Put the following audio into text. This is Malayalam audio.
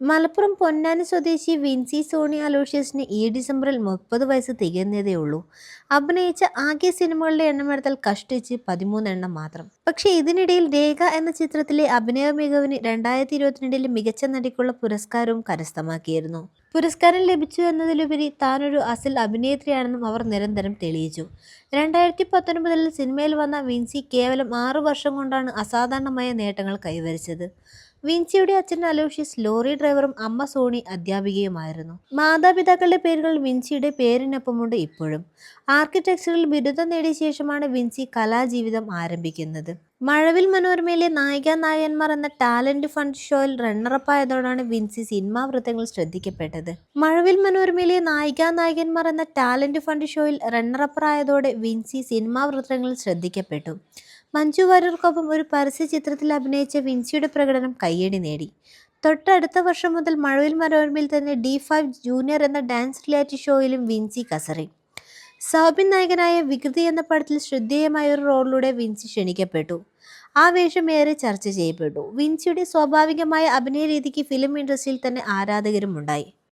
മലപ്പുറം പൊന്നാനി സ്വദേശി വിൻസി സോണി അലോഷ്യസിന് ഈ ഡിസംബറിൽ മുപ്പത് വയസ്സ് തികയുന്നതേ ഉള്ളൂ. അഭിനയിച്ച ആകെ സിനിമകളുടെ എണ്ണമെടുത്താൽ കഷ്ടിച്ച് പതിമൂന്നെണ്ണം മാത്രം. പക്ഷേ ഇതിനിടയിൽ രേഖ എന്ന ചിത്രത്തിലെ അഭിനയ മികവിന് രണ്ടായിരത്തി ഇരുപത്തിരണ്ടിലെ മികച്ച നടിക്കുള്ള പുരസ്കാരവും കരസ്ഥമാക്കിയിരുന്നു. പുരസ്കാരം ലഭിച്ചു എന്നതിലുപരി താനൊരു അസിൽ അഭിനേത്രിയാണെന്നും അവർ നിരന്തരം തെളിയിച്ചു. രണ്ടായിരത്തി പത്തൊൻപതിൽ സിനിമയിൽ വന്ന വിൻസി കേവലം ആറു വർഷം കൊണ്ടാണ് അസാധാരണമായ നേട്ടങ്ങൾ കൈവരിച്ചത്. വിൻസിയുടെ അച്ഛൻ അലോഷ്യസ് ലോറി ഡ്രൈവറും അമ്മ സോണി അധ്യാപികയുമായിരുന്നു. മാതാപിതാക്കളുടെ പേരുകൾ വിൻസിയുടെ പേരിനൊപ്പമുണ്ട് ഇപ്പോഴും. ആർക്കിടെക്ചറിൽ ബിരുദം നേടിയ ശേഷമാണ് വിൻസി കലാജീവിതം ആരംഭിക്കുന്നത്. മഴവിൽ മനോരമയിലെ നായിക നായകന്മാർ എന്ന ടാലന്റ് ഫണ്ട് ഷോയിൽ റണ്ണറപ്പായതോടാണ് വിൻസി സിനിമാ വൃത്തങ്ങൾ ശ്രദ്ധിക്കപ്പെട്ടത്. മഴവിൽ മനോരമയിലെ നായിക നായകന്മാർ എന്ന ടാലന്റ് ഫണ്ട് ഷോയിൽ റണ്ണറപ്പറായതോടെ വിൻസി സിനിമാ വൃത്തങ്ങൾ ശ്രദ്ധിക്കപ്പെട്ടു. മഞ്ജു വാര്യർക്കൊപ്പം ഒരു പരസ്യ ചിത്രത്തിൽ അഭിനയിച്ച വിൻസിയുടെ പ്രകടനം കയ്യടി നേടി. തൊട്ടടുത്ത വർഷം മുതൽ മഴവിൽ മനോരമയിൽ തന്നെ ഡി ഫൈവ് ജൂനിയർ എന്ന ഡാൻസ് റിയാലിറ്റി ഷോയിലും വിൻസി കസറി. സൗബിൻ നായകനായ വികൃതി എന്ന പടത്തിൽ ശ്രദ്ധേയമായ ഒരു റോളിലൂടെ വിൻസി ക്ഷണിക്കപ്പെട്ടു. ആ വേഷം ഏറെ ചർച്ച ചെയ്യപ്പെട്ടു. വിൻസിയുടെ സ്വാഭാവികമായ അഭിനയ രീതിക്ക് ഫിലിം ഇൻഡസ്ട്രിയിൽ തന്നെ ആരാധകരും ഉണ്ടായി